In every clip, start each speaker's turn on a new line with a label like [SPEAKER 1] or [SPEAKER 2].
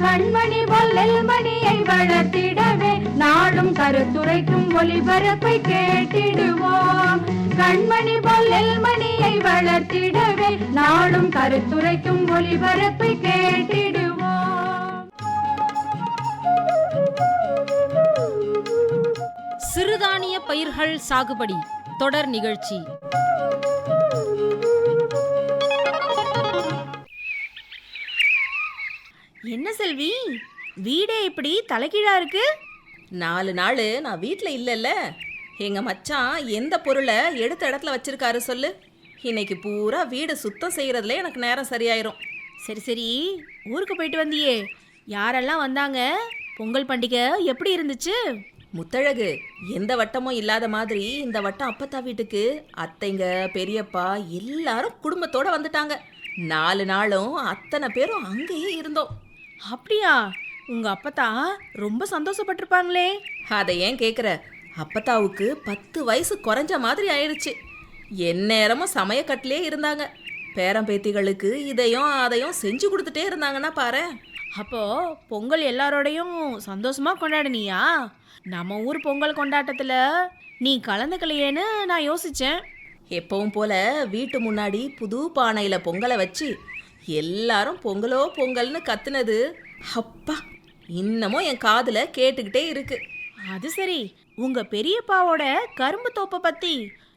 [SPEAKER 1] கண்மணி பொல்லல் மணியை வளர்த்திடவே நாடும் கருத்துரைக்கும் ஒளிபரப்பை கேட்டிடுவோம். கண்மணி பொல்லல் மணியை வளர்த்திடவே நாடும் கருத்துரைக்கும் ஒளிபரப்பை கேட்டிடுவோம்.
[SPEAKER 2] சிறுதானிய பயிர்கள் சாகுபடி தொடர் நிகழ்ச்சி.
[SPEAKER 3] என்ன செல்வி? வீடே இப்படி தலைகீழா இருக்கு?
[SPEAKER 4] நாலு நாள் நான் வீட்டில் இல்லைல்ல. எங்க மச்சான் எந்த பொருளை எடுத்த இடத்துல வச்சிருக்காரு சொல்லு. இன்னைக்கு பூரா வீடு சுத்தம் செய்யறதுல எனக்கு நேரம் சரியாயிரும்.
[SPEAKER 3] சரி சரி. ஊருக்கு போயிட்டு வந்தியே. யாரெல்லாம் வந்தாங்க? பொங்கல் பண்டிகை எப்படி இருந்துச்சு?
[SPEAKER 4] முத்தழகு எந்த வட்டமும் இல்லாத மாதிரி இந்த வட்டம் அப்பத்தா வீட்டுக்கு அத்தைங்க பெரியப்பா எல்லாரும் குடும்பத்தோட வந்துட்டாங்க. நாலு நாளும் அத்தனை பேரும் அங்கேயே இருந்தோம்.
[SPEAKER 3] அப்படியா? உங்க அப்பத்தா ரொம்ப சந்தோஷப்பட்டிருப்பாங்களே.
[SPEAKER 4] அதை ஏன் கேட்குற அப்பத்தாவுக்கு பத்து வயசு குறைஞ்ச மாதிரி ஆயிடுச்சு. எந்நேரமும் சமயக்கட்டிலே இருந்தாங்க. பேரம்பேத்திகளுக்கு இதையும் அதையும் செஞ்சு கொடுத்துட்டே இருந்தாங்கன்னா பாரு.
[SPEAKER 3] அப்போ பொங்கல் எல்லாரோடையும் சந்தோஷமா கொண்டாடுனியா? நம்ம ஊர் பொங்கல் கொண்டாட்டத்துல நீ கலந்துக்கலையேன்னு நான் யோசிச்சேன்.
[SPEAKER 4] எப்பவும் போல வீட்டு முன்னாடி புது பானையில பொங்கலை வச்சு எல்லாரும் பொங்கலோ பொங்கல்னு கத்துனது. அப்பா இன்னமும் என் காதுல கேட்டுக்கிட்டே இருக்கு.
[SPEAKER 3] அது சரி. உங்க பெரியப்பாவோட கரும்பு தோப்பை பத்தி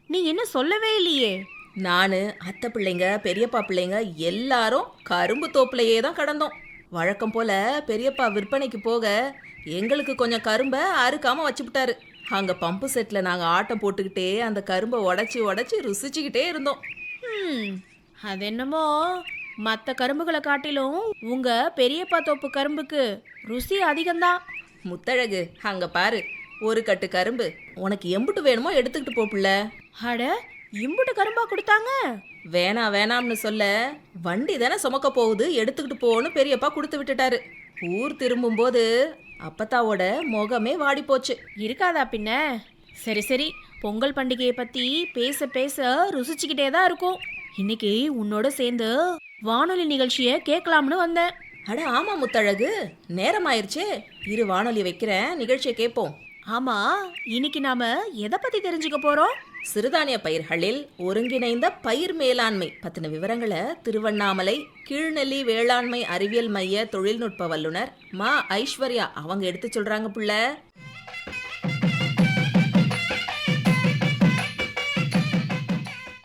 [SPEAKER 3] நீ என்ன சொல்லவே இல்லையே.
[SPEAKER 4] நான் அத்தை பிள்ளைங்க பெரியப்பா பிள்ளைங்க எல்லாரும் கரும்பு தோப்புலையே தான் கடந்தோம். வழக்கம் போல பெரியப்பா விற்பனைக்கு போக எங்களுக்கு கொஞ்சம் கரும்பை அறுக்காம வச்சுவிட்டாரு அங்க பம்பு செட்ல நாங்க ஆட்டம் போட்டுக்கிட்டே அந்த கரும்பை உடைச்சி உடைச்சி ருசிச்சுக்கிட்டே இருந்தோம்.
[SPEAKER 3] அது என்னமோ மற்ற கரும்புகளை காட்டிலும் உங்க பெரியப்பா தோப்பு கரும்புக்கு ருசி அதிகம்தான்.
[SPEAKER 4] முத்தழகு அங்க பாரு ஒரு கட்டு கரும்பு. உனக்கு எம்புட்டு வேணுமோ எடுத்துக்கிட்டு போ புள்ள.
[SPEAKER 3] அட இம்புட்டு கரும்பா கொடுத்தாங்க?
[SPEAKER 4] வேணாம் வேணாம்னு சொல்ல வண்டி தானே சுமக்க போகுது எடுத்துக்கிட்டு போன்னு பெரியப்பா கொடுத்து விட்டுட்டாரு. ஊர் திரும்பும்போது அப்பத்தாவோட முகமே வாடி போச்சு.
[SPEAKER 3] இருக்காதா பின்ன? சரி சரி பொங்கல் பண்டிகையை பத்தி பேச பேச ருசிச்சுக்கிட்டே தான் இருக்கும். இன்னைக்கு உன்னோட சேர்ந்து வானொலி நிகழ்ச்சியை கேட்கலாம்னு வந்தேன்.
[SPEAKER 4] அட ஆமா முத்தழகு. நேரம் ஆயிருச்சே இரு வானொலி வைக்கிறேன் நிகழ்ச்சியை கேட்போம்.
[SPEAKER 3] ஆமா இன்னைக்கு நாம எதை பத்தி தெரிஞ்சுக்க போறோம்?
[SPEAKER 4] சிறுதானிய பயிர்களில் ஒருங்கிணைந்த பயிர் மேலாண்மை பத்தின விவரங்களை திருவண்ணாமலை கீழ்நெல்லி வேளாண்மை அறிவியல் மைய தொழில்நுட்ப வல்லுனர் மா ஐஸ்வர்யா அவங்க எடுத்து சொல்றாங்க புள்ள.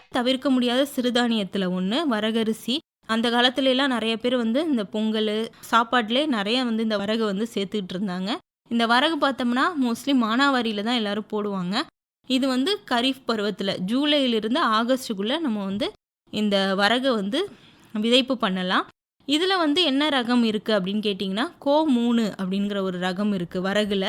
[SPEAKER 5] தவிர்க்க முடியாத சிறுதானியத்தில் ஒன்று வரகரிசி அந்த காலத்துலலாம் நிறைய பேர் வந்து இந்த பொங்கல் சாப்பாட்டிலே நிறைய வந்து இந்த வரகு வந்து சேர்த்துக்கிட்டு இருந்தாங்க இந்த வரகு பார்த்தோம்னா மோஸ்ட்லி மானாவாரியில் தான் எல்லோரும் போடுவாங்க. இது வந்து கரீஃப் பருவத்தில் ஜூலையிலிருந்து ஆகஸ்ட்டுக்குள்ளே நம்ம வந்து இந்த வரகை வந்து விதைப்பு பண்ணலாம். இதில் வந்து என்ன ரகம் இருக்குது அப்படின்னு கேட்டிங்கன்னா கோ மூணு அப்படிங்கிற ஒரு ரகம் இருக்குது வரகுல.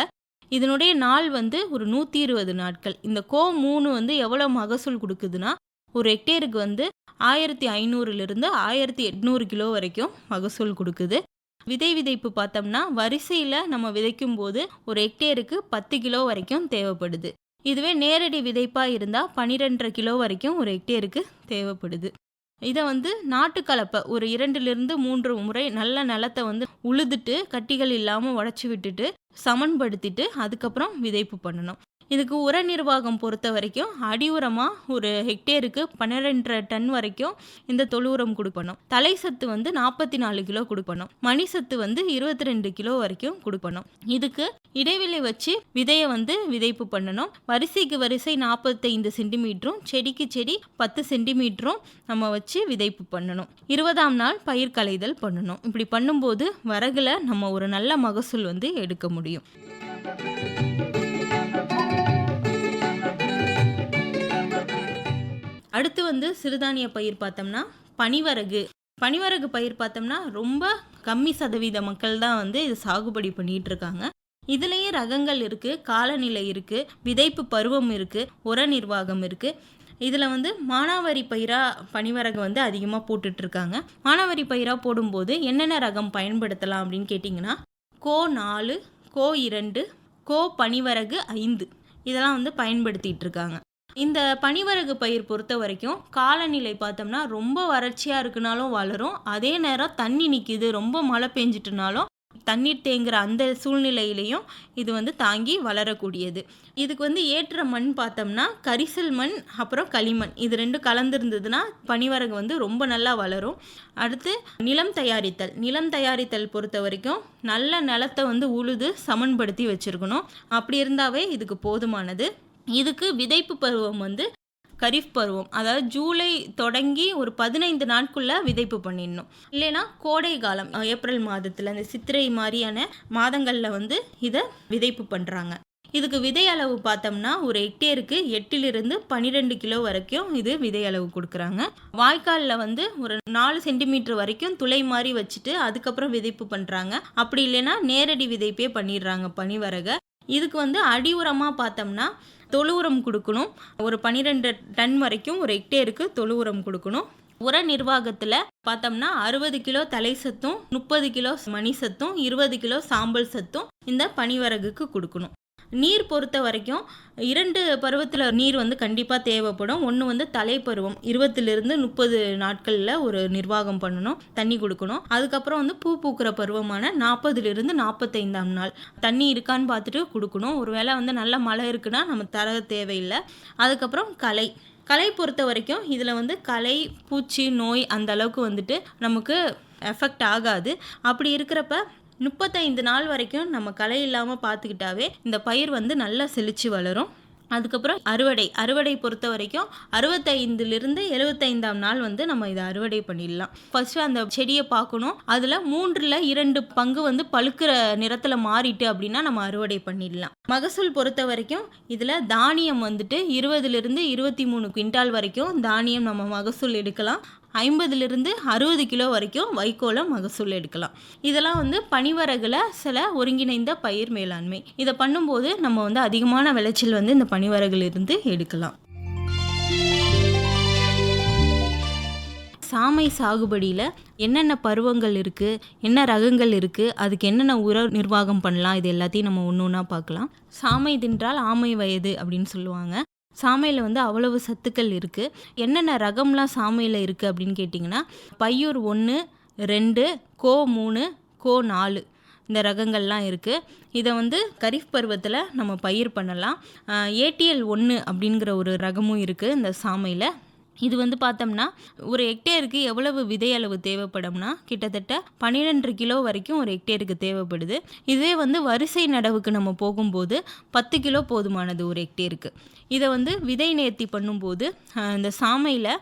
[SPEAKER 5] இதனுடைய நாள் வந்து ஒரு நூற்றி இருபது நாட்கள். இந்த கோ மூணு வந்து எவ்வளோ மகசூல் கொடுக்குதுன்னா ஒரு ஹெக்டேருக்கு வந்து ஆயிரத்தி ஐநூறுலேருந்து ஆயிரத்தி எட்நூறு கிலோ வரைக்கும் மகசூல் கொடுக்குது. விதை விதைப்பு பார்த்தோம்னா வரிசையில் நம்ம விதைக்கும் போது ஒரு ஹெக்டேருக்கு பத்து கிலோ வரைக்கும் தேவைப்படுது. இதுவே நேரடி விதைப்பாக இருந்தால் பன்னிரெண்டரை கிலோ வரைக்கும் ஒரு ஹெக்டேருக்கு தேவைப்படுது. இதை வந்து நாட்டுக்கலப்பை ஒரு இரண்டுலேருந்து மூன்று முறை நல்ல நிலத்தை வந்து உழுதுட்டு கட்டிகள் இல்லாமல் உடச்சி விட்டுட்டு சமன்படுத்திட்டு அதுக்கப்புறம் விதைப்பு பண்ணணும். இதுக்கு உர நிர்வாகம் பொறுத்த வரைக்கும் அடி உரமாக ஒரு ஹெக்டேருக்கு பன்னிரெண்டரை டன் வரைக்கும் இந்த தொழு உரம் கொடுக்கணும் தலை சத்து வந்து நாற்பத்தி நாலு கிலோ கொடுக்கணும் மணி சத்து வந்து இருபத்தி ரெண்டு கிலோ வரைக்கும் கொடுக்கணும் இதுக்கு இடைவெளி வச்சு விதையை வந்து விதைப்பு பண்ணணும். வரிசைக்கு வரிசை நாற்பத்தைந்து சென்டிமீட்டரும் செடிக்கு செடி பத்து சென்டிமீட்டரும் நம்ம வச்சு விதைப்பு பண்ணணும். இருபதாம் நாள் பயிர் களைதல் பண்ணணும். இப்படி பண்ணும்போது வரகுல நம்ம ஒரு நல்ல மகசூல் வந்து எடுக்க முடியும். அடுத்து வந்து சிறுதானிய பயிர் பார்த்தோம்னா பனிவரகு. பனிவரகு பயிர் பார்த்தோம்னா ரொம்ப கம்மி சதவீத மக்கள் தான் வந்து இது சாகுபடி பண்ணிட்டு இருக்காங்க இதுலேயே ரகங்கள் இருக்குது காலநிலை இருக்குது விதைப்பு பருவம் இருக்குது உர நிர்வாகம் இருக்குது இதில் வந்து மானாவாரி பயிராக பனிவரகு வந்து அதிகமாக போட்டுட்ருக்காங்க. மானாவாரி பயிராக போடும்போது என்னென்ன ரகம் பயன்படுத்தலாம் அப்படின்னு கேட்டிங்கன்னா கோ நாலு கோ இரண்டு கோ பனிவரகு ஐந்து. இதெல்லாம் வந்து பயன்படுத்திகிட்டு இருக்காங்க இந்த பனிவரகு பயிர் பொறுத்த வரைக்கும் காலநிலை பார்த்தோம்னா ரொம்ப வறட்சியாக இருக்குனாலும் வளரும். அதே நேரம் தண்ணி நிற்கிது ரொம்ப மழை பெஞ்சிட்டுனாலும் தண்ணீர் தேங்குற அந்த சூழ்நிலையிலையும் இது வந்து தாங்கி வளரக்கூடியது. இதுக்கு வந்து ஏற்ற மண் பார்த்தோம்னா கரிசல் மண் அப்புறம் களிமண். இது ரெண்டும் கலந்துருந்ததுன்னா பனிவரகு வந்து ரொம்ப நல்லா வளரும். அடுத்து நிலம் தயாரித்தல். நிலம் தயாரித்தல் பொறுத்த வரைக்கும் நல்ல நிலத்தை வந்து உழுது சமன்படுத்தி வச்சுருக்கணும். அப்படி இருந்தாவே இதுக்கு போதுமானது. இதுக்கு விதைப்பு பருவம் வந்து கரீஃப் பருவம். அதாவது ஜூலை தொடங்கி ஒரு பதினைந்து நாட்குள்ள விதைப்பு பண்ணிடணும். இல்லைன்னா கோடை காலம் ஏப்ரல் மாதத்தில் இந்த சித்திரை மாதிரியான மாதங்களில் வந்து இதை விதைப்பு பண்ணுறாங்க இதுக்கு விதை அளவு பார்த்தோம்னா ஒரு ஹெக்டேருக்கு எட்டிலிருந்து பன்னிரெண்டு கிலோ வரைக்கும் இது விதை அளவு கொடுக்குறாங்க. வாய்க்காலில் வந்து ஒரு நாலு சென்டிமீட்டர் வரைக்கும் துளை மாதிரி வச்சுட்டு அதுக்கப்புறம் விதைப்பு பண்ணுறாங்க அப்படி இல்லைன்னா நேரடி விதைப்பே பண்ணிடுறாங்க பனிவரக. இதுக்கு வந்து அடி உரமாக பார்த்தோம்னா தொழு உரம் கொடுக்கணும். ஒரு பன்னிரெண்டு டன் வரைக்கும் ஒரு ஹெக்டேருக்கு தொழு உரம் கொடுக்கணும். உர நிர்வாகத்தில் பார்த்தோம்னா அறுபது கிலோ தலை சத்தும் முப்பது கிலோ மணி சத்தும் இருபது கிலோ சாம்பல் சத்தும் இந்த பனிவரகுக்கு கொடுக்கணும். நீர் பொறுத்த வரைக்கும் இரண்டு பருவத்தில் நீர் வந்து கண்டிப்பாக தேவைப்படும். ஒன்று வந்து தலைப்பருவம். இருபத்திலிருந்து முப்பது நாட்களில் ஒரு நிர்வாகம் பண்ணணும் தண்ணி கொடுக்கணும். அதுக்கப்புறம் வந்து பூ பூக்கிற பருவமான நாற்பதுலேருந்து நாற்பத்தைந்தாம் நாள். தண்ணி இருக்கான்னு பார்த்துட்டு கொடுக்கணும். ஒருவேளை வந்து நல்ல மழை இருக்குன்னா நம்ம தர தேவையில்லை. அதுக்கப்புறம் கலை. கலை பொறுத்த வரைக்கும் இதில் வந்து கலை பூச்சி நோய் அந்த அளவுக்கு வந்துட்டு நமக்கு எஃபெக்ட் ஆகாது. அப்படி இருக்கிறப்ப முப்பத்தைந்து நாள் வரைக்கும் நம்ம களை இல்லாமல் பார்த்துக்கிட்டாவே இந்த பயிர் வந்து நல்லா செழிச்சு வளரும். அதுக்கப்புறம் அறுவடை அறுவடை பொறுத்த வரைக்கும் அறுபத்தைந்துலேருந்து எழுபத்தைந்தாம் நாள் வந்து நம்ம இதை அறுவடை பண்ணிடலாம். ஃபஸ்ட்டு அந்த செடியை பார்க்கணும். அதில் மூன்றில் இரண்டு பங்கு வந்து பழுக்கிற நிறத்தில் மாறிட்டு அப்படின்னா நம்ம அறுவடை பண்ணிடலாம். மகசூல் பொறுத்த வரைக்கும் இதில் தானியம் வந்துட்டு இருபதுலேருந்து இருபத்தி மூணு குவிண்டால் வரைக்கும் தானியம் நம்ம மகசூல் எடுக்கலாம். ஐம்பதுலேருந்து அறுபது கிலோ வரைக்கும் வைக்கோல மகசூல் எடுக்கலாம். இதெல்லாம் வந்து பனிவரகுல சில ஒருங்கிணைந்த பயிர் மேலாண்மை. இதை பண்ணும்போது நம்ம வந்து அதிகமான விளைச்சல் வந்து இந்த பனிவரகிலிருந்து எடுக்கலாம். சாமை சாகுபடியில் என்னென்ன பருவங்கள் இருக்குது என்ன ரகங்கள் இருக்குது அதுக்கு என்னென்ன உர நிர்வாகம் பண்ணலாம் இது எல்லாத்தையும் நம்ம ஒன்று ஒன்றா பார்க்கலாம். சாமை தின்றால் ஆமை வயது அப்படின்னு சொல்லுவாங்க. சாமையில் வந்து அவ்வளவு சத்துக்கள் இருக்குது என்னென்ன ரகம்லாம் சாமையில் இருக்குது அப்படின்னு கேட்டிங்கன்னா பையூர் ஒன்று ரெண்டு கோ மூணு கோ நாலு இந்த ரகங்கள்லாம் இருக்குது இதை வந்து கரீஃப் பருவத்தில் நம்ம பயிர் பண்ணலாம். ஏடிஎல் ஒன்று அப்படிங்கிற ஒரு ரகமும் இருக்குது இந்த சாமையில். இது வந்து பார்த்தோம்னா ஒரு ஹெக்டேருக்கு எவ்வளவு விதை அளவு தேவைப்படும்னா கிட்டத்தட்ட பன்னிரெண்டு கிலோ வரைக்கும் ஒரு ஹெக்டேருக்கு தேவைப்படுது. இதே வந்து வரிசை நடவுக்கு நம்ம போகும்போது பத்து கிலோ போதுமானது ஒரு ஹெக்டேருக்கு. இதை வந்து விதை நேர்த்தி பண்ணும்போது இந்த சாமையில்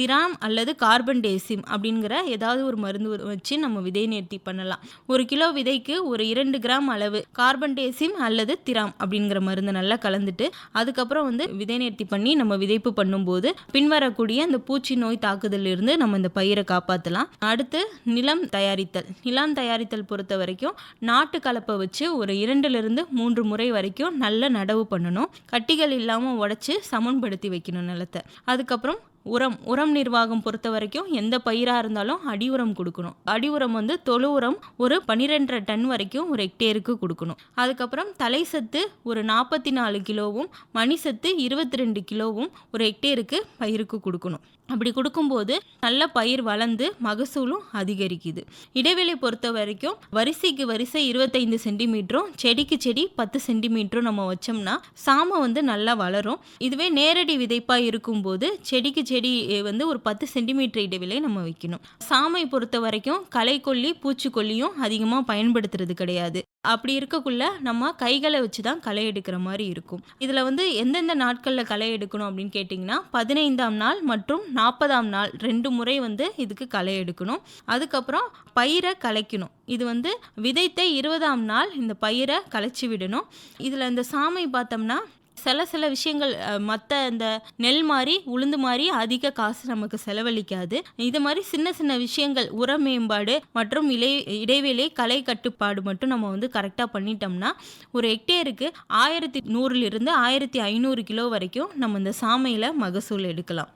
[SPEAKER 5] திராம் அல்லது கார்பன் டேசிம் அப்படிங்கிற ஏதாவது ஒரு மருந்து வச்சு நம்ம விதை நேர்த்தி பண்ணலாம். ஒரு கிலோ விதைக்கு ஒரு இரண்டு கிராம் அளவு கார்பன் டேசிம் அல்லது திராம் அப்படிங்கிற மருந்து நல்லா கலந்துட்டு அதுக்கப்புறம் வந்து விதை நேர்த்தி பண்ணி நம்ம விதைப்பு பண்ணும்போது பின்வரக்கூடிய அந்த பூச்சி நோய் தாக்குதலிருந்து நம்ம இந்த பயிரை காப்பாற்றலாம் அடுத்து நிலம் தயாரித்தல். நிலம் தயாரித்தல் பொறுத்த வரைக்கும் நாட்டு கலப்பை வச்சு ஒரு இரண்டுலேருந்து மூன்று முறை வரைக்கும் நல்ல நடவு பண்ணணும். கட்டிகள் இல்லாமல் உடச்சி சமன்படுத்தி வைக்கணும் நிலத்தை. அதுக்கப்புறம் உரம் உரம் நிர்வாகம் பொறுத்த வரைக்கும் எந்த பயிராக இருந்தாலும் அடி உரம் கொடுக்கணும். அடி உரம் வந்து தொழு உரம் ஒரு பன்னிரெண்டரை டன் வரைக்கும் ஒரு ஹெக்டேருக்கு கொடுக்கணும். அதுக்கப்புறம் தலை சத்து ஒரு நாற்பத்தி நாலு கிலோவும் மணி சத்து இருபத்தி ரெண்டு கிலோவும் ஒரு ஹெக்டேருக்கு பயிருக்கு கொடுக்கணும். அப்படி கொடுக்கும்போது நல்ல பயிர் வளர்ந்து மகசூலும் அதிகரிக்குது. இடைவெளி பொறுத்த வரைக்கும் வரிசைக்கு வரிசை இருபத்தைந்து சென்டிமீட்டரும் செடிக்கு செடி பத்து சென்டிமீட்டரும் நம்ம வச்சோம்னா சாமை வந்து நல்லா வளரும். இதுவே நேரடி விதைப்பாக இருக்கும்போது செடிக்கு செடி வந்து ஒரு பத்து சென்டிமீட்டர் இடைவெளியை நம்ம வைக்கணும். சாமை பொறுத்த வரைக்கும் களைக்கொல்லி பூச்சிக்கொல்லியும் அதிகமாக பயன்படுத்துறது கிடையாது. அப்படி இருக்கக்குள்ள நம்ம கைகளை வச்சு தான் களை எடுக்கிற மாதிரி இருக்கும். இதில் வந்து எந்தெந்த நாட்களில் களை எடுக்கணும் அப்படின்னு கேட்டிங்கன்னா பதினைந்தாம் நாள் மற்றும் நாற்பதாம் நாள் ரெண்டு முறை வந்து இதுக்கு களை எடுக்கணும். அதுக்கப்புறம் பயிரை களைக்கணும் இது வந்து விதைத்த இருபதாம் நாள் இந்த பயிரை களைச்சி விடணும். இதில் இந்த சாமை பார்த்தோம்னா சில சில விஷயங்கள் மற்ற இந்த நெல் மாதிரி உளுந்து மாதிரி அதிக காசு நமக்கு செலவழிக்காது. இது மாதிரி சின்ன சின்ன விஷயங்கள் உர மேம்பாடு மற்றும் இலை இடைவேளை களை கட்டுப்பாடு மட்டும் நம்ம வந்து கரெக்டாக பண்ணிட்டோம்னா ஒரு ஹெக்டேருக்கு ஆயிரத்தி நூறுலேருந்து ஆயிரத்தி ஐநூறு கிலோ வரைக்கும் நம்ம இந்த சாமையில் மகசூல் எடுக்கலாம்.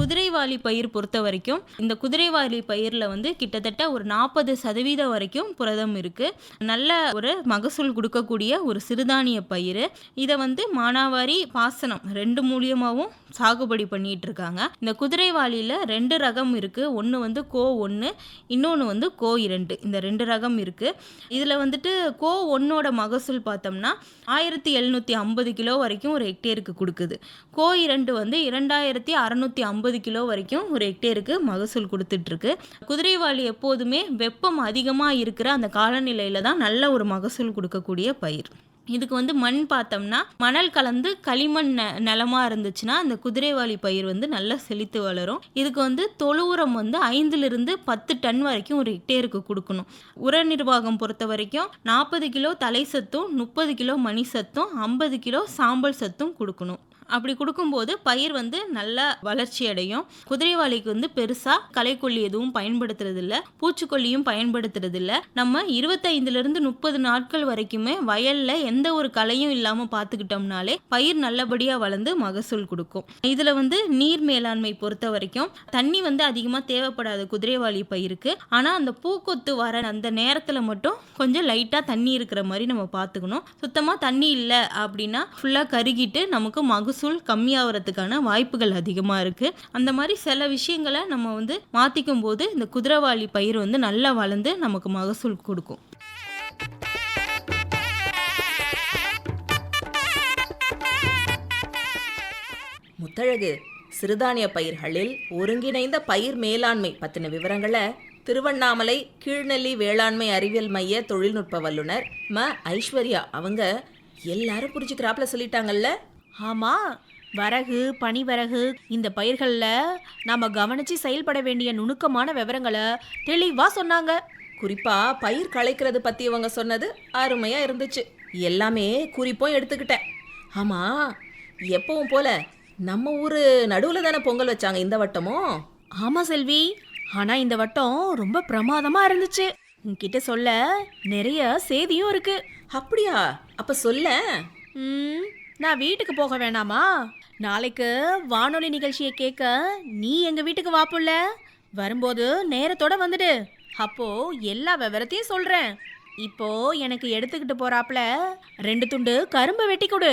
[SPEAKER 5] குதிரைவாலி பயிர் பொறுத்த வரைக்கும் இந்த குதிரைவாலி பயிரில் வந்து கிட்டத்தட்ட ஒரு நாற்பது சதவீதம் வரைக்கும் புரதம் இருக்குது நல்ல ஒரு மகசூல் கொடுக்கக்கூடிய ஒரு சிறுதானிய பயிர் இதை வந்து மானாவாரி பாசனம் ரெண்டு மூலியமாகவும் சாகுபடி பண்ணிட்டு இருக்காங்க. இந்த குதிரைவாலியில் ரெண்டு ரகம் இருக்குது ஒன்று வந்து கோ ஒன்று இன்னொன்று வந்து கோ இரண்டு. இந்த ரெண்டு ரகம் இருக்குது இதில் வந்துட்டு கோ ஒன்னோட மகசூல் பார்த்தோம்னா ஆயிரத்தி எழுநூற்றி ஐம்பது கிலோ வரைக்கும் ஒரு ஹெக்டேருக்கு கொடுக்குது. கோ இரண்டு வந்து இரண்டாயிரத்தி அறநூற்றி ஐம்பது முப்பது கிலோ வரைக்கும் ஒரு ஹெக்டேருக்கு மகசூல் கொடுத்துட்ருக்கு. குதிரைவாலி எப்போதுமே வெப்பம் அதிகமாக இருக்கிற அந்த காலநிலையில் தான் நல்ல ஒரு மகசூல் கொடுக்கக்கூடிய பயிர். இதுக்கு வந்து மண் பார்த்தோம்னா மணல் கலந்து களிமண் ந நிலமாக இருந்துச்சுன்னா அந்த குதிரைவாலி பயிர் வந்து நல்லா செழித்து வளரும். இதுக்கு வந்து தொழு உரம் வந்து ஐந்துலேருந்து பத்து டன் வரைக்கும் ஒரு ஹெக்டேருக்கு கொடுக்கணும். உர நிர்வாகம் பொறுத்த வரைக்கும் நாற்பது கிலோ தலை சத்தும் முப்பது கிலோ மணி சத்தும் ஐம்பது கிலோ சாம்பல் சத்தும் கொடுக்கணும். அப்படி கொடுக்கும்போது பயிர் வந்து நல்லா வளர்ச்சி அடையும். குதிரைவாலிக்கு வந்து பெருசாக களைக்கொல்லி எதுவும் பயன்படுத்துறதில்ல. பூச்சிக்கொல்லியும் பயன்படுத்துறதில்ல. நம்ம இருபத்தைந்துலேருந்து முப்பது நாட்கள் வரைக்குமே வயலில் எந்த ஒரு களையும் இல்லாமல் பார்த்துக்கிட்டோம்னாலே பயிர் நல்லபடியாக வளர்ந்து மகசூல் கொடுக்கும். இதில் வந்து நீர் மேலாண்மை பொறுத்த வரைக்கும் தண்ணி வந்து அதிகமாக தேவைப்படாது குதிரைவாலி பயிருக்கு. ஆனால் அந்த பூக்கொத்து வர அந்த நேரத்தில் மட்டும் கொஞ்சம் லைட்டாக தண்ணி இருக்கிற மாதிரி நம்ம பார்த்துக்கணும் சுத்தமாக தண்ணி இல்லை அப்படின்னா ஃபுல்லாக கருகிட்டு நமக்கு மகசூல் கம்மியாகிறதுக்கான வாய்ப்புகள் அதிகமாக இருக்குது அந்த மாதிரி சில விஷயங்களை நம்ம வந்து மாற்றிக்கும் போது இந்த குதிரைவாளி பயிர் வந்து நல்லா வளர்ந்து நமக்கு மகசூல் கொடுக்கும்.
[SPEAKER 4] முத்தழகு சிறுதானிய பயிர்களில் ஒருங்கிணைந்த பயிர் மேலாண்மை பற்றின விவரங்களை திருவண்ணாமலை கீழ்நெல்லி வேளாண்மை அறிவியல் மைய தொழில்நுட்ப வல்லுனர் ம. ஐஸ்வர்யா அவங்க எல்லாரும் புரிஞ்சுக்கிறாப்புல சொல்லிட்டாங்கல்ல?
[SPEAKER 3] ஆமா வரகு பனிவரகு இந்த பயிர்களில் நாம கவனிச்சு செயல்பட வேண்டிய நுணுக்கமான விவரங்களை தெளிவா சொன்னாங்க.
[SPEAKER 4] குறிப்பா பயிர் களைக்கிறது பத்தி இவங்க சொன்னது அருமையா இருந்துச்சு. எல்லாமே குறிப்பும் எடுத்துக்கிட்டேன். ஆமா எப்பவும் போல நம்ம ஊரு நடுவுல தானே பொங்கல் வச்சாங்க இந்த வட்டமும்
[SPEAKER 3] ஆமா செல்வி ஆனா இந்த வட்டம் ரொம்ப பிரமாதமா இருந்துச்சு. உன்கிட்ட சொல்ல நிறைய செய்தியும் இருக்கு.
[SPEAKER 4] அப்படியா? அப்ப சொல்ல
[SPEAKER 3] ம், நான் வீட்டுக்கு போக வேணாமா? நாளைக்கு வானொலி நிகழ்ச்சியை கேட்க நீ எங்க வீட்டுக்கு வாப்புள்ள வரும்போது நேரத்தோட வந்துடு. அப்போ எல்லா விவரத்தையும் சொல்றேன். இப்போ எனக்கு எடுத்துக்கிட்டு போகிறாப்புல ரெண்டு துண்டு கரும்பு வெட்டி கொடு.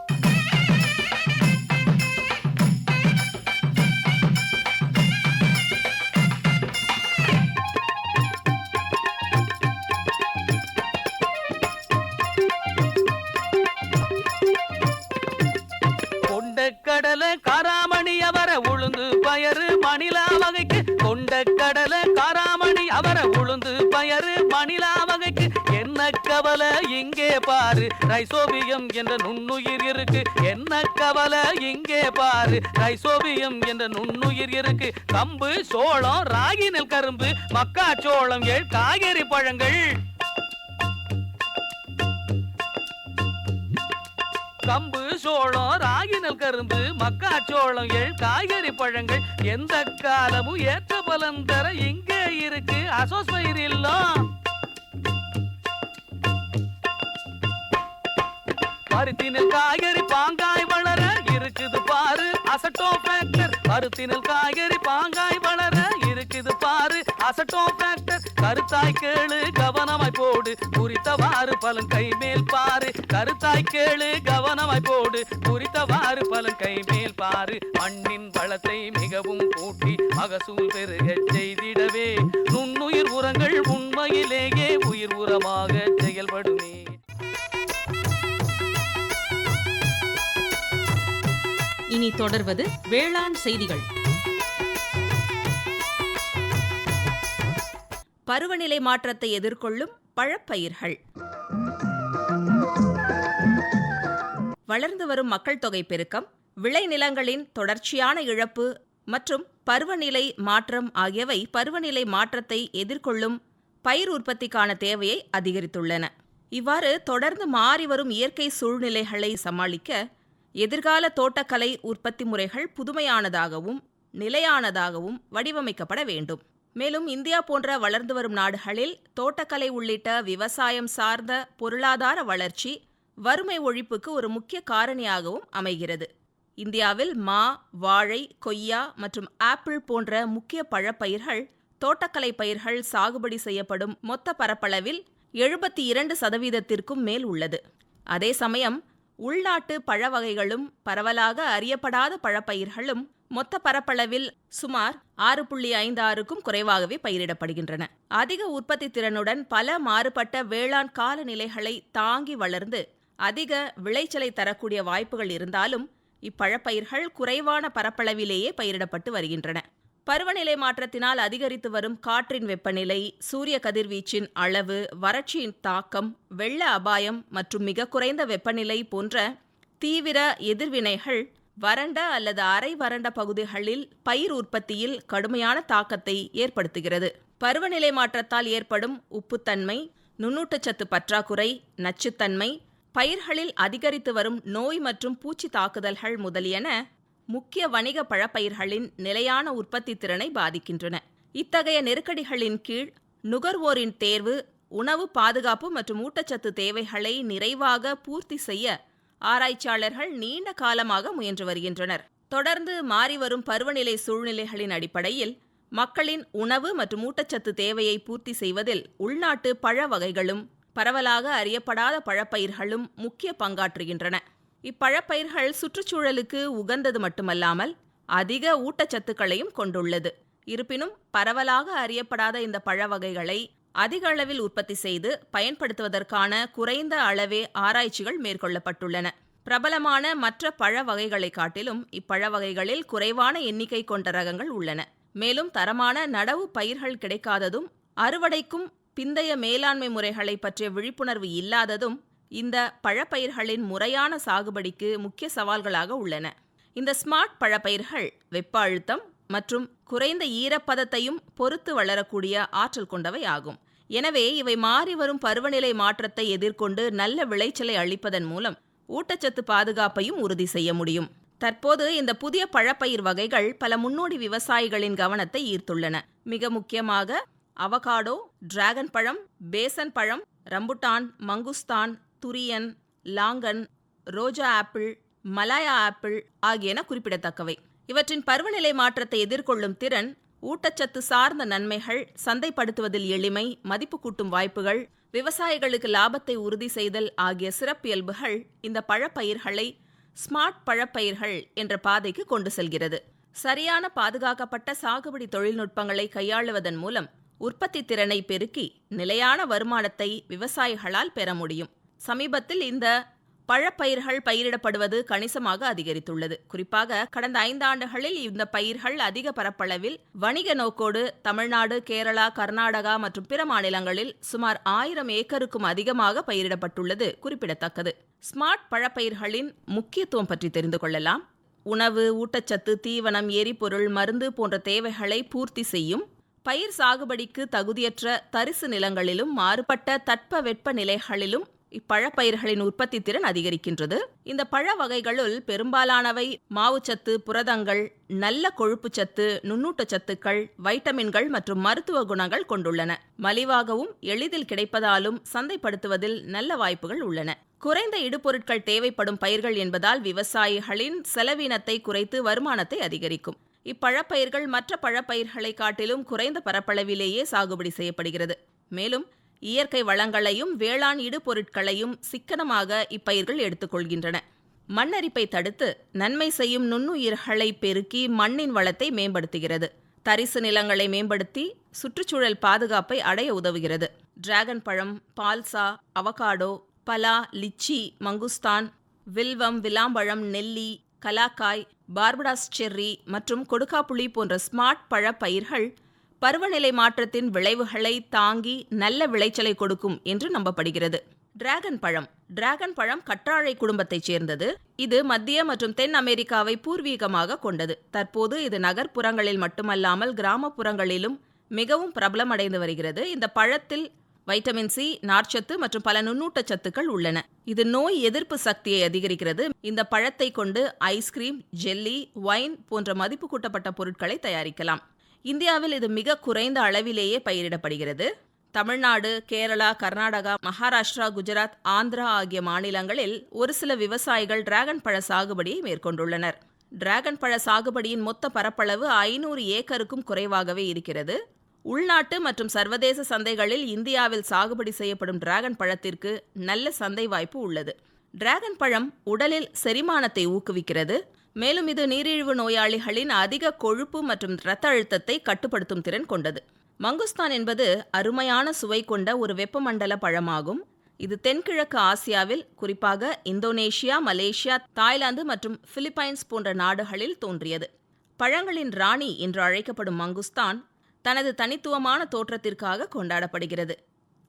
[SPEAKER 6] கடல காராமணி அவர உளுந்து பயறு மணிலா வகைக்கு. கொண்டக்கடலை காராமணி அவர உளுந்து பயறு மணிலா வகைக்கு. என்ன கவலை? இங்கே பாரு. ரைசோபியம் என்ற நுண்ணுயிர் இருக்கு. என்ன கவலை? இங்கே பாரு. ரைசோபியம் என்ற நுண்ணுயிர் இருக்கு. கம்பு சோளம் ராகி நெல் கரும்பு மக்காச்சோளம் ஏழ் காய்கறி பழங்கள். கம்பு சோளம் ராகி நெல் கரும்பு மக்காச்சோளம் எள் காய்கறி பழங்கள். எந்த காலமும் ஏற்ற பலன் தர இங்கே இருக்கு. அசோஸ் பயிர் இல்லம். பருத்தினில் காய்கறி பாங்காய் வளர இருக்குது பாரு. அசட்டோ ஃபேக்டர் பருத்தினில் காய்கறி பாங்காய் வளர இருக்குது பாரு. அசட்டோ ஃபேக்டர் கருத்தாய் கேளு கவனமாய் போடு. குறித்தவாறு பலன் கை மேல் பாரு. கருத்தாய் கேளு கவனமாய் போடு. குறித்தவாறு பலன் கை மேல் பாரு. மண்ணின் வளத்தை மிகவும் கூட்டி மகசூல் பெருக செய்திடவே. நுண்ணுயிர் உரங்கள் உண்மையிலேயே உயிர் உரமாக செயல்படுமே.
[SPEAKER 2] இனி தொடர்வது வேளாண் செய்திகள்.
[SPEAKER 4] பருவநிலை மாற்றத்தை எதிர்கொள்ளும் பழப்பயிர்கள். வளர்ந்து வரும் மக்கள் தொகை பெருக்கம் விளைநிலங்களின் தொடர்ச்சியான இழப்பு மற்றும் பருவநிலை மாற்றம் ஆகியவை பருவநிலை மாற்றத்தை எதிர்கொள்ளும் பயிர் உற்பத்திக்கான தேவையை அதிகரித்துள்ளன. இவ்வாறு தொடர்ந்து மாறி வரும் இயற்கை சூழ்நிலைகளை சமாளிக்க எதிர்கால தோட்டக்கலை உற்பத்தி முறைகள் புதுமையானதாகவும் நிலையானதாகவும் வடிவமைக்கப்பட வேண்டும். மேலும் இந்தியா போன்ற வளர்ந்து வரும் நாடுகளில் தோட்டக்கலை உள்ளிட்ட விவசாயம் சார்ந்த பொருளாதார வளர்ச்சி வறுமை ஒழிப்புக்கு ஒரு முக்கிய காரணியாகவும் அமைகிறது. இந்தியாவில் மா வாழை கொய்யா மற்றும் ஆப்பிள் போன்ற முக்கிய பழப்பயிர்கள் தோட்டக்கலை பயிர்கள் சாகுபடி செய்யப்படும் மொத்த பரப்பளவில் எழுபத்தி இரண்டு சதவீதத்திற்கும் மேல் உள்ளது. அதே சமயம் உள்நாட்டு பழ வகைகளும் பரவலாக அறியப்படாத பழப்பயிர்களும் மொத்த பரப்பளவில் சுமார் ஆறு புள்ளி ஐந்து ஆறுக்கும் குறைவாகவே பயிரிடப்படுகின்றன. அதிக உற்பத்தி திறனுடன் பல மாறுபட்ட வேளாண் காலநிலைகளை தாங்கி வளர்ந்து அதிக விளைச்சலை தரக்கூடிய வாய்ப்புகள் இருந்தாலும் இப்பழப்பயிர்கள் குறைவான பரப்பளவிலேயே பயிரிடப்பட்டு வருகின்றன. பருவநிலை மாற்றத்தினால் அதிகரித்து வரும் காற்றின் வெப்பநிலை சூரிய கதிர்வீச்சின் அளவு வறட்சியின் தாக்கம் வெள்ள அபாயம் மற்றும் மிக குறைந்த வெப்பநிலை போன்ற தீவிர எதிர்வினைகள் வறண்ட அல்லது அரை வறண்ட பகுதிகளில் பயிர் உற்பத்தியில் கடுமையான தாக்கத்தை ஏற்படுத்துகிறது. பருவநிலை மாற்றத்தால் ஏற்படும் உப்புத்தன்மை நுண்ணூட்டச்சத்து பற்றாக்குறை நச்சுத்தன்மை பயிர்களில் அதிகரித்து வரும் நோய் மற்றும் பூச்சி தாக்குதல்கள் முதலியன முக்கிய வணிக பழப்பயிர்களின் நிலையான உற்பத்தி திறனை பாதிக்கின்றன. இத்தகைய நெருக்கடிகளின் கீழ் நுகர்வோரின் தேர்வு உணவு பாதுகாப்பு மற்றும் ஊட்டச்சத்து தேவைகளை நிறைவாக பூர்த்தி செய்ய ஆராய்ச்சியாளர்கள் நீண்ட காலமாக முயன்று வருகின்றனர். தொடர்ந்து மாறிவரும் பருவநிலை சூழ்நிலைகளின் அடிப்படையில் மக்களின் உணவு மற்றும் ஊட்டச்சத்து தேவையை பூர்த்தி செய்வதில் உள்நாட்டு பழ வகைகளும் பரவலாக அறியப்படாத பழப்பயிர்களும் முக்கிய பங்காற்றுகின்றன. இப்பழப்பயிர்கள் சுற்றுச்சூழலுக்கு உகந்தது மட்டுமல்லாமல் அதிக ஊட்டச்சத்துக்களையும் கொண்டுள்ளது. இருப்பினும் பரவலாக அறியப்படாத இந்த பழ வகைகளை அதிக அளவில் உற்பத்தி செய்து பயன்படுத்துவதற்கான குறைந்த அளவே ஆராய்ச்சிகள் மேற்கொள்ளப்பட்டுள்ளன. பிரபலமான மற்ற பழ வகைகளை காட்டிலும் இப்பழ வகைகளில் குறைவான எண்ணிக்கை கொண்ட ரகங்கள் உள்ளன. மேலும் தரமான நடவு பயிர்கள் கிடைக்காததும் அறுவடைக்கும் பிந்தைய மேலாண்மை முறைகளை பற்றிய விழிப்புணர்வு இல்லாததும் இந்த பழப்பயிர்களின் முறையான சாகுபடிக்கு முக்கிய சவால்களாக உள்ளன. இந்த ஸ்மார்ட் பழப்பயிர்கள் வெப்ப அழுத்தம் மற்றும் குறைந்த ஈரப்பதத்தையும் பொறுத்து வளரக்கூடிய ஆற்றல் கொண்டவை ஆகும். எனவே இவை மாறி வரும் பருவநிலை மாற்றத்தை எதிர்கொண்டு நல்ல விளைச்சலை அளிப்பதன் மூலம் ஊட்டச்சத்து பாதுகாப்பையும் உறுதி செய்ய முடியும். தற்போது இந்த புதிய பழப்பயிர் வகைகள் பல முன்னோடி விவசாயிகளின் கவனத்தை ஈர்த்துள்ளன. மிக முக்கியமாக அவகாடோ டிராகன் பழம் பேசன் பழம் ரம்புட்டான் மங்குஸ்தான் துரியன் லாங்கன் ரோஜா ஆப்பிள் மலாயா ஆப்பிள் ஆகியன குறிப்பிடத்தக்கவை. இவற்றின் பருவநிலை மாற்றத்தை எதிர்கொள்ளும் திறன் ஊட்டச்சத்து சார்ந்த நன்மைகள் சந்தைப்படுத்துவதில் எளிமை மதிப்பு கூட்டும் வாய்ப்புகள் விவசாயிகளுக்கு லாபத்தை உறுதி செய்தல் ஆகிய சிறப்பியல்புகள் இந்த பழப்பயிர்களை ஸ்மார்ட் பழப்பயிர்கள் என்ற பாதைக்கு கொண்டு செல்கிறது. சரியான பாதுகாக்கப்பட்ட சாகுபடி தொழில்நுட்பங்களை கையாளுவதன் மூலம் உற்பத்தி திறனை பெருக்கி நிலையான வருமானத்தை விவசாயிகளால் பெற முடியும். சமீபத்தில் இந்த பழப்பயிர்கள் பயிரிடப்படுவது கணிசமாக அதிகரித்துள்ளது. குறிப்பாக கடந்த ஐந்தாண்டுகளில் இந்த பயிர்கள் அதிக பரப்பளவில் வணிக நோக்கோடு தமிழ்நாடு கேரளா கர்நாடகா மற்றும் பிற மாநிலங்களில் சுமார் ஆயிரம் ஏக்கருக்கும் அதிகமாக பயிரிடப்பட்டுள்ளது குறிப்பிடத்தக்கது. ஸ்மார்ட் பழப்பயிர்களின் முக்கியத்துவம் பற்றி தெரிந்து கொள்ளலாம். உணவு ஊட்டச்சத்து தீவனம் எரிபொருள் மருந்து போன்ற தேவைகளை பூர்த்தி செய்யும் பயிர் சாகுபடிக்கு தகுதியற்ற தரிசு நிலங்களிலும் மாறுபட்ட தட்பவெட்ப நிலைகளிலும் இப்பழப்பயிர்களின் உற்பத்தி திறன் அதிகரிக்கின்றது. இந்த பழ வகைகளுள் பெரும்பாலானவை மாவுச்சத்து புரதங்கள் நல்ல கொழுப்புச்சத்து நுண்ணூட்டச்சத்துக்கள் வைட்டமின்கள் மற்றும் மருத்துவ குணங்கள் கொண்டுள்ளன. மலிவாகவும் எளிதில் கிடைப்பதாலும் சந்தைப்படுத்துவதில் நல்ல வாய்ப்புகள் உள்ளன. குறைந்த இடுபொருட்கள் தேவைப்படும் பயிர்கள் என்பதால் விவசாயிகளின் செலவினத்தை குறைத்து வருமானத்தை அதிகரிக்கும். இப்பழப்பயிர்கள் மற்ற பழப்பயிர்களை காட்டிலும் குறைந்த பரப்பளவிலேயே சாகுபடி செய்யப்படுகிறது. மேலும் இயற்கை வளங்களையும் வேளாண் இடுபொருட்களையும் சிக்கனமாக இப்பயிர்கள் எடுத்துக்கொள்கின்றன மண்ணரிப்பை தடுத்து நன்மை செய்யும் நுண்ணுயிர்களை பெருக்கி மண்ணின் வளத்தை மேம்படுத்துகிறது. தரிசு நிலங்களை மேம்படுத்தி சுற்றுச்சூழல் பாதுகாப்பை அடைய உதவுகிறது. டிராகன் பழம் பால்சா அவகாடோ பலா லிச்சி மங்குஸ்தான் வில்வம் விலாம்பழம் நெல்லி கலாக்காய் பார்படாஸ் செர்ரி மற்றும் கொடுக்காப்புளி போன்ற ஸ்மார்ட் பழ பயிர்கள் பருவநிலை மாற்றத்தின் விளைவுகளை தாங்கி நல்ல விளைச்சலை கொடுக்கும் என்று நம்பப்படுகிறது. டிராகன் பழம். டிராகன் பழம் கற்றாழை குடும்பத்தைச் சேர்ந்தது. இது மத்திய மற்றும் தென் அமெரிக்காவை பூர்வீகமாக கொண்டது. தற்போது இது நகர்ப்புறங்களில் மட்டுமல்லாமல் கிராமப்புறங்களிலும் மிகவும் பிரபலமடைந்து வருகிறது. இந்த பழத்தில் வைட்டமின் சி நார்ச்சத்து மற்றும் பல நுண்ணூட்ட சத்துக்கள் உள்ளன. இது நோய் எதிர்ப்பு சக்தியை அதிகரிக்கிறது. இந்த பழத்தை கொண்டு ஐஸ்கிரீம் ஜெல்லி ஒயின் போன்ற மதிப்பு கூட்டப்பட்ட பொருட்களை தயாரிக்கலாம். இந்தியாவில் இது மிக குறைந்த அளவிலேயே பயிரிடப்படுகிறது. தமிழ்நாடு கேரளா கர்நாடகா மகாராஷ்டிரா குஜராத் ஆந்திரா ஆகிய மாநிலங்களில் ஒரு சில விவசாயிகள் டிராகன் பழ சாகுபடியை மேற்கொண்டுள்ளனர். டிராகன் பழ சாகுபடியின் மொத்த பரப்பளவு ஐநூறு ஏக்கருக்கும் குறைவாகவே இருக்கிறது. உள்நாட்டு மற்றும் சர்வதேச சந்தைகளில் இந்தியாவில் சாகுபடி செய்யப்படும் டிராகன் பழத்திற்கு நல்ல சந்தை வாய்ப்பு உள்ளது. டிராகன் பழம் உடலில் செரிமானத்தை ஊக்குவிக்கிறது. மேலும் இது நீரிழிவு நோயாளிகளின் அதிக கொழுப்பு மற்றும் இரத்த அழுத்தத்தை கட்டுப்படுத்தும் திறன் கொண்டது. மங்குஸ்தான் என்பது அருமையான சுவை கொண்ட ஒரு வெப்பமண்டல பழமாகும். இது தென்கிழக்கு ஆசியாவில் குறிப்பாக இந்தோனேஷியா மலேசியா தாய்லாந்து மற்றும் பிலிப்பைன்ஸ் போன்ற நாடுகளில் தோன்றியது. பழங்களின் ராணி என்று அழைக்கப்படும் மங்குஸ்தான் தனது தனித்துவமான தோற்றத்திற்காக கொண்டாடப்படுகிறது.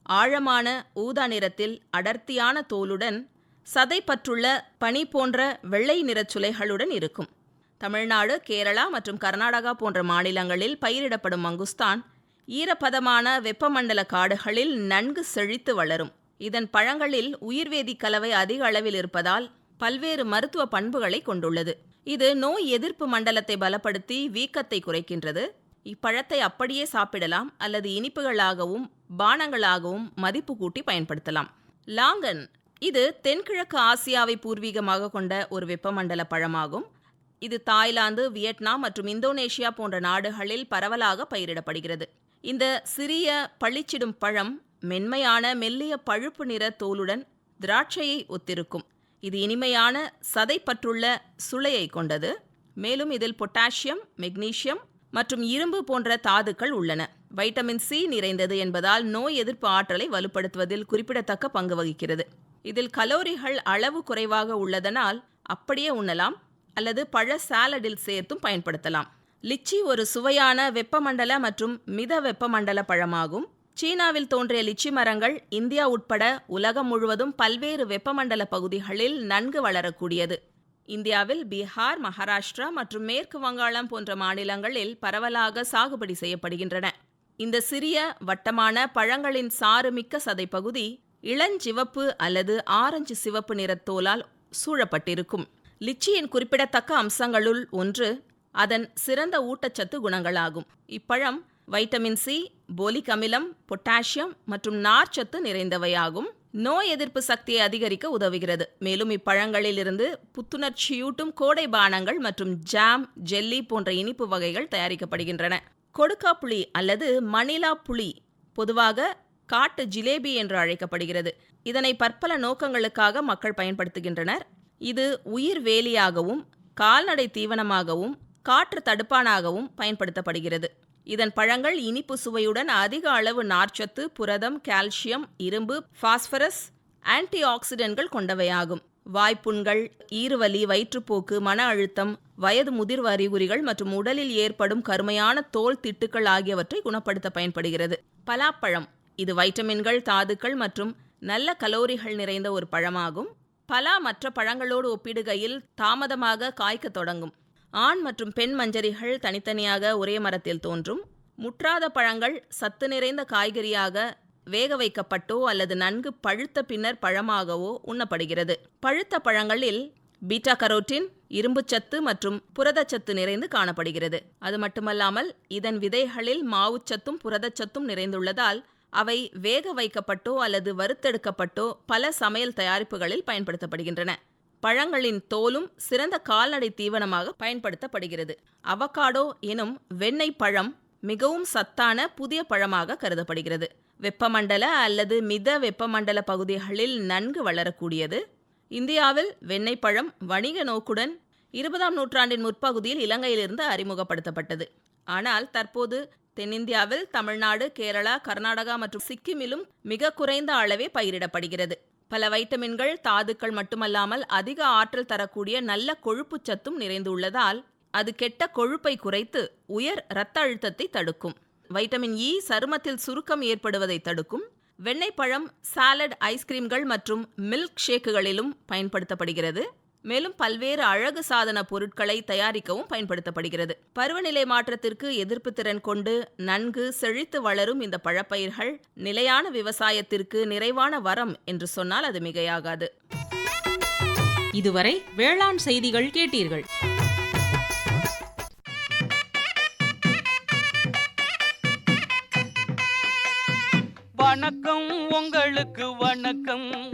[SPEAKER 4] ஆழமான ஊதா நிறத்தில் அடர்த்தியான தோலுடன் சதைப்பற்றுள்ள பனி போன்ற வெள்ளை நிறச் சுளைகளுடன் இருக்கும். தமிழ்நாடு கேரளா மற்றும் கர்நாடகா போன்ற மாநிலங்களில் பயிரிடப்படும் மங்குஸ்தான் ஈரப்பதமான வெப்பமண்டல காடுகளில் நன்கு செழித்து வளரும். இதன் பழங்களில் உயிர்வேதி கலவை அதிக அளவில் இருப்பதால் பல்வேறு மருத்துவ பண்புகளை கொண்டுள்ளது. இது நோய் எதிர்ப்பு மண்டலத்தை பலப்படுத்தி வீக்கத்தை குறைக்கின்றது. இப்பழத்தை அப்படியே சாப்பிடலாம் அல்லது இனிப்புகளாகவும் பானங்களாகவும் மதிப்பு கூட்டி பயன்படுத்தலாம். லாங்கன் இது தென்கிழக்கு ஆசியாவை பூர்வீகமாக கொண்ட ஒரு வெப்பமண்டல பழமாகும். இது தாய்லாந்து வியட்நாம் மற்றும் இந்தோனேஷியா போன்ற நாடுகளில் பரவலாக பயிரிடப்படுகிறது. இந்த சிறிய பளிச்சிடும் பழம் மென்மையான மெல்லிய பழுப்பு நிற தோலுடன் திராட்சையை ஒத்திருக்கும். இது இனிமையான சதைப்பற்றுள்ள சுளையை கொண்டது. மேலும் இதில் பொட்டாசியம் மெக்னீசியம் மற்றும் இரும்பு போன்ற தாதுக்கள் உள்ளன. வைட்டமின் சி நிறைந்தது என்பதால் நோய் எதிர்ப்பு ஆற்றலை வலுப்படுத்துவதில் குறிப்பிடத்தக்க பங்கு வகிக்கிறது. இதில் கலோரிகள் அளவு குறைவாக உள்ளதனால் அப்படியே உண்ணலாம் அல்லது பழ சாலடில் சேர்த்தும் பயன்படுத்தலாம். லிச்சி ஒரு சுவையான வெப்பமண்டல மற்றும் மித வெப்பமண்டல பழமாகும். சீனாவில் தோன்றிய லிச்சி மரங்கள் இந்தியா உட்பட உலகம் முழுவதும் பல்வேறு வெப்பமண்டல பகுதிகளில் நன்கு வளரக்கூடியது. இந்தியாவில் பீகார் மகாராஷ்டிரா மற்றும் மேற்கு வங்காளம் போன்ற மாநிலங்களில் பரவலாக சாகுபடி செய்யப்படுகின்றன. இந்த சிறிய வட்டமான பழங்களின் சாறுமிக்க சதைப்பகுதி இளஞ்சிவப்பு அல்லது ஆரஞ்சு சிவப்பு நிறத் தோலால் சூழப்பட்டிருக்கும். லிச்சியின் குறிப்பிடத்தக்க அம்சங்களுள் ஒன்று அதன் சிறந்த ஊட்டச்சத்து குணங்களாகும். இப்பழம் வைட்டமின் சி போலிக் அமிலம் பொட்டாசியம் மற்றும் நார்ச்சத்து நிறைந்தவையாகும். நோய் எதிர்ப்பு சக்தியை அதிகரிக்க உதவுகிறது. மேலும் இப்பழங்களிலிருந்து புத்துணர்ச்சியூட்டும் கோடை பானங்கள் மற்றும் ஜாம் ஜெல்லி போன்ற இனிப்பு வகைகள் தயாரிக்கப்படுகின்றன. கொடுக்கா புளி அல்லது மணிலா புளி பொதுவாக காட்டு ஜிலேபி என்று அழைக்கப்படுகிறது. இதனை பற்பல நோக்கங்களுக்காக மக்கள் பயன்படுத்துகின்றனர். இது உயிர் வேலியாகவும் கால்நடை தீவனமாகவும் காற்று தடுப்பானாகவும் பயன்படுத்தப்படுகிறது. இதன் பழங்கள் இனிப்பு சுவையுடன் அதிக அளவு நார்ச்சத்து புரதம் கால்சியம் இரும்பு பாஸ்பரஸ் ஆன்டி ஆக்சிடென்ட்கள் கொண்டவையாகும். வாய்ப்புண்கள் ஈறுவலி வயிற்றுப்போக்கு மன அழுத்தம் வயது முதிர்வு அறிகுறிகள் மற்றும் உடலில் ஏற்படும் கருமையான தோல் திட்டுக்கள் ஆகியவற்றை குணப்படுத்த பயன்படுகிறது. பலாப்பழம் இது வைட்டமின்கள் தாதுக்கள் மற்றும் நல்ல கலோரிகள் நிறைந்த ஒரு பழமாகும். பலா மற்ற பழங்களோடு ஒப்பிடுகையில் தாமதமாக காய்க்கத் தொடங்கும். ஆண் மற்றும் பெண் மஞ்சரிகள் தனித்தனியாக ஒரே மரத்தில் தோன்றும். முற்றாத பழங்கள் சத்து நிறைந்த காய்கறியாக வேக வைக்கப்பட்டோ அல்லது நன்கு பழுத்த பின்னர் பழமாகவோ உண்ணப்படுகிறது. பழுத்த பழங்களில் பீட்டா கரோட்டின் இரும்புச்சத்து மற்றும் புரதச்சத்து நிறைந்து காணப்படுகிறது. அது மட்டுமல்லாமல் இதன் விதைகளில் மாவுச்சத்தும் புரதச்சத்தும் நிறைந்துள்ளதால் அவை வேக வைக்கப்பட்டோ அல்லது வறுத்தெடுக்கப்பட்டோ பல சமையல் தயாரிப்புகளில் பயன்படுத்தப்படுகின்றன. பழங்களின் தோலும் சிறந்த கால்நடை தீவனமாக பயன்படுத்தப்படுகிறது. அவகாடோ எனும் வெண்ணெய் பழம் மிகவும் சத்தான புதிய பழமாக கருதப்படுகிறது. வெப்பமண்டல அல்லது மித வெப்பமண்டல பகுதிகளில் நன்கு வளரக்கூடியது. இந்தியாவில் வெண்ணெய் பழம் வணிக நோக்குடன் இருபதாம் நூற்றாண்டின் முற்பகுதியில் இலங்கையிலிருந்து அறிமுகப்படுத்தப்பட்டது. ஆனால் தற்போது தென்னிந்தியாவில் தமிழ்நாடு கேரளா கர்நாடகா மற்றும் சிக்கிமிலும் மிக குறைந்த அளவே பயிரிடப்படுகிறது. பல வைட்டமின்கள் தாதுக்கள் மட்டுமல்லாமல் அதிக ஆற்றல் தரக்கூடிய நல்ல கொழுப்புச் சத்தும் நிறைந்துள்ளதால் அது கெட்ட கொழுப்பை குறைத்து உயர் இரத்த அழுத்தத்தை தடுக்கும். வைட்டமின் இ சருமத்தில் சுருக்கம் ஏற்படுவதை தடுக்கும். வெண்ணெய் பழம் சாலட் ஐஸ்கிரீம்கள் மற்றும் மில்க் ஷேக்குகளிலும் பயன்படுத்தப்படுகிறது. மேலும் பல்வேறு அழகு சாதன பொருட்களை தயாரிக்கவும் பயன்படுத்தப்படுகிறது. பருவநிலை மாற்றத்திற்கு எதிர்ப்பு திறன் கொண்டு நன்கு செழித்து வளரும் இந்த பழப்பயிர்கள் நிலையான விவசாயத்திற்கு நிறைவான வரம் என்று சொன்னால் அது மிகையாகாது.
[SPEAKER 2] இதுவரை வேளாண் செய்திகள் கேட்டீர்கள்.
[SPEAKER 6] வணக்கம் உங்களுக்கு வணக்கம்.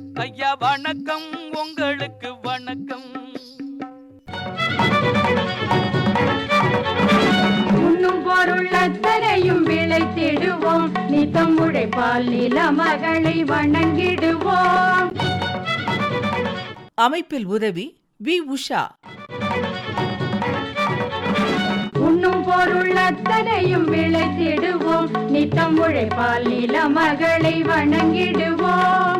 [SPEAKER 6] ஐயா வணக்கம். உங்களுக்கு வணக்கம்.
[SPEAKER 1] உண்ணும் பொருள் அத்தனையும் விளைத்திடுவோம் நித்தம் உழைப்பால் நில மகளை வணங்கிடுவோம்.
[SPEAKER 7] அமைப்பில் உதவி வி. உஷா.
[SPEAKER 1] உண்ணும் பொருள் அத்தனையும் விளைத்திடுவோம் நித்தம் உழைப்பால் நில மகளை வணங்கிடுவோம்.